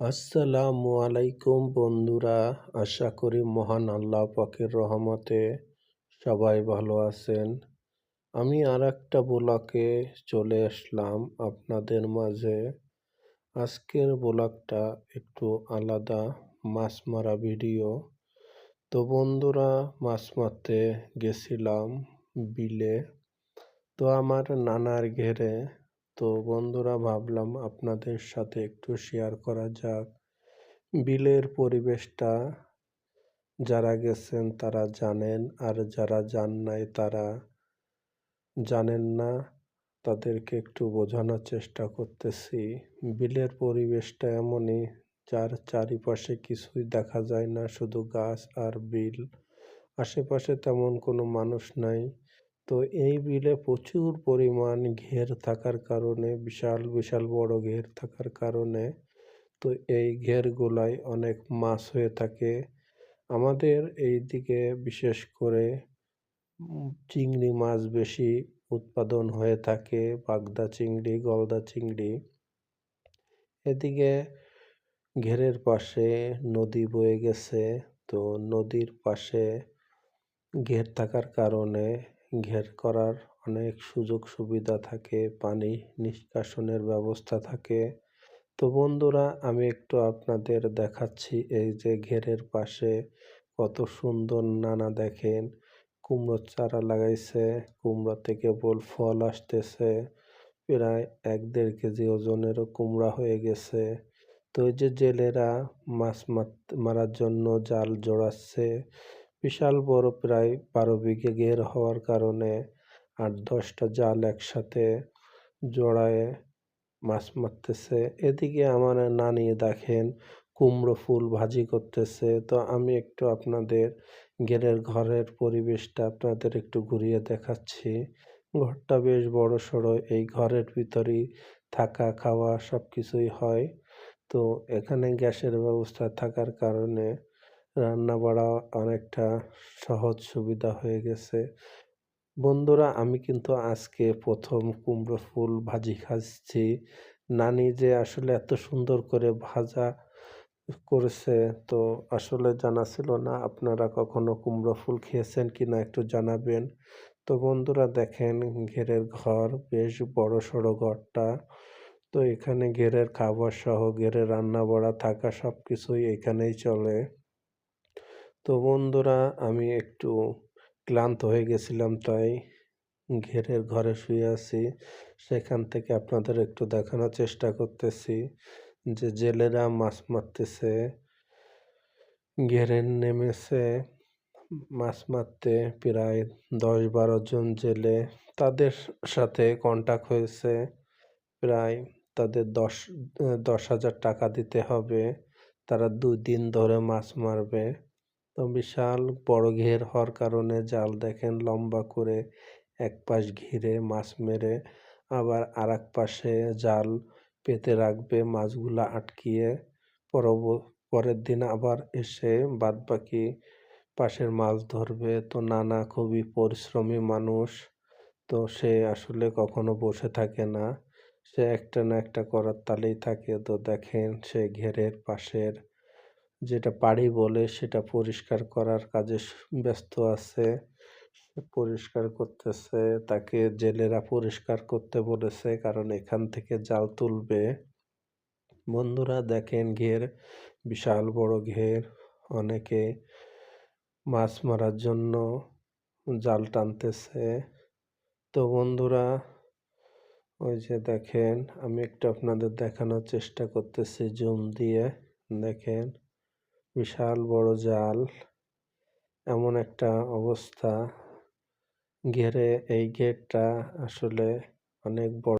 আসসালামু আলাইকুম বন্ধুরা, আশা করি মহান আল্লাহ পাকের রহমতে সবাই ভালো আছেন। আমি আর একটা ব্লকে চলে আসলাম আপনাদের মাঝে। আজকের ব্লকটা একটু আলাদা মাছ মারা ভিডিও। তো বন্ধুরা, মাছ মারতে গেছিলাম বিলে। তো আমার নানার ঘেরে তো বন্ধুরা, ভাবলাম আপনাদের সাথে একটু শেয়ার করা যাক। বিলের পরিবেশটা যারা গেছেন তারা জানেন, আর যারা যান নাই তারা জানেন না। তাদেরকে একটু বোঝানোর চেষ্টা করতেছি। বিলের পরিবেশটা এমনই, যার চারিপাশে কিছুই দেখা যায় না, শুধু গাছ আর বিল। আশেপাশে তেমন কোনো মানুষ নাই। তো এই বিলে প্রচুর পরিমাণ ঘের থাকার কারণে, বিশাল বিশাল বড় ঘের থাকার কারণে, তো এই ঘেরগুলাই অনেক মাছ হয়ে থাকে। আমাদের এই দিকে বিশেষ করে চিংড়ি মাছ বেশি উৎপাদন হয়ে থাকে, বাগদা চিংড়ি, গলদা চিংড়ি। এদিকে ঘেরের পাশে নদী বয়ে গেছে, তো নদীর পাশে ঘের থাকার কারণে ঘের করার অনেক সুযোগ সুবিধা থাকে, পানি নিষ্কাশনের ব্যবস্থা থাকে। তো বন্ধুরা, আমি একটু আপনাদের দেখাচ্ছি এই যে ঘেরের পাশে কত সুন্দর নানা দেখেন। কুমড়োর চারা লাগাইছে, কুমড়ো থেকে বল ফল আসতেছে। প্রায় এক দেড় কেজি ওজনেরও কুমড়া হয়ে গেছে। তো এই যে জেলেরা মাছ মারার জন্য জাল জড়াচ্ছে বিশাল বড় প্রায় বারো বিঘে ঘের হওয়ার কারণে আট দশটা জাল একসাথে জড়ায় মাছ মারতেছে। এদিকে আমার নানি দেখেন, কুমড়ো ফুল ভাজি করতেছে। তো আমি একটু আপনাদের গেরের ঘরের পরিবেশটা আপনাদের একটু ঘুরিয়ে দেখাচ্ছি। ঘরটা বেশ বড় সড়ো, এই ঘরের ভিতরেই থাকা, খাওয়া সব কিছুই হয়। তো এখানে গ্যাসের ব্যবস্থা থাকার কারণে রান্না বাড়া অনেকটা সহজ সুবিধা হয়ে গেছে। বন্ধুরা, আমি কিন্তু আজকে প্রথম কুমড়ো ফুল ভাজি খাচ্ছি। নানি যে আসলে এত সুন্দর করে ভাজা করেছে, তো আসলে জানা ছিল না আপনারা কখনো কুমড়ো ফুল খেয়েছেন কি না একটু জানাবেন। তো বন্ধুরা, দেখেন ঘেরের ঘর, বেশ বড় সড়ো ঘরটা। তো এখানে ঘেরের খাবার সহ ঘেরে রান্না বড়া থাকা সব কিছুই এখানেই চলে। তো বন্ধুরা, আমি একটু ক্লান্ত হয়ে গেছিলাম, তাই ঘেরের ঘরে শুয়ে আছি। সেখান থেকে আপনাদের একটু দেখানোর চেষ্টা করতেছি যে, জেলেরা মাছ মারতেছে, ঘেরে নেমেছে, মাছ মারতে প্রায় দশ বারো জন জেলে তাদের সাথে কন্ট্যাক্ট হয়েছে। প্রায় তাদের দশ দশ হাজার টাকা দিতে হবে। তারা দুই দিন ধরে মাছ মারবে। তো বিশাল বড় ঘের হওয়ার কারণে জাল দেখেন লম্বা করে এক পাশ ঘিরে মাছ মেরে আবার আর পাশে জাল পেতে রাখবে, মাছগুলো আটকিয়ে। পরব, পরের দিন আবার এসে বাদ বাকি পাশের মাছ ধরবে। তো নানা খুবই পরিশ্রমী মানুষ। তো সে আসলে কখনো বসে থাকে না। সে একটা না একটা করার তালেই থাকে। তো দেখেন সে ঘেরের পাশের যেটা পাড়ি বলে সেটা পরিষ্কার করার কাজে ব্যস্ত আছে পরিষ্কার করতেছে, তাকে জেলেরা পরিষ্কার করতে বলেছে, কারণ এখান থেকে জাল তুলবে। বন্ধুরা দেখেন ঘের, বিশাল বড় ঘের, অনেকে মাছ মারার জন্য জাল টানতেছে। তো বন্ধুরা, ওই যে দেখেন, আমি একটু আপনাদের দেখানোর চেষ্টা করতেছি জুম দিয়ে, দেখেন। বিশাল বড় জাল এমন একটা অবস্থা। ঘেরে এই গেটটা আসলে অনেক বড়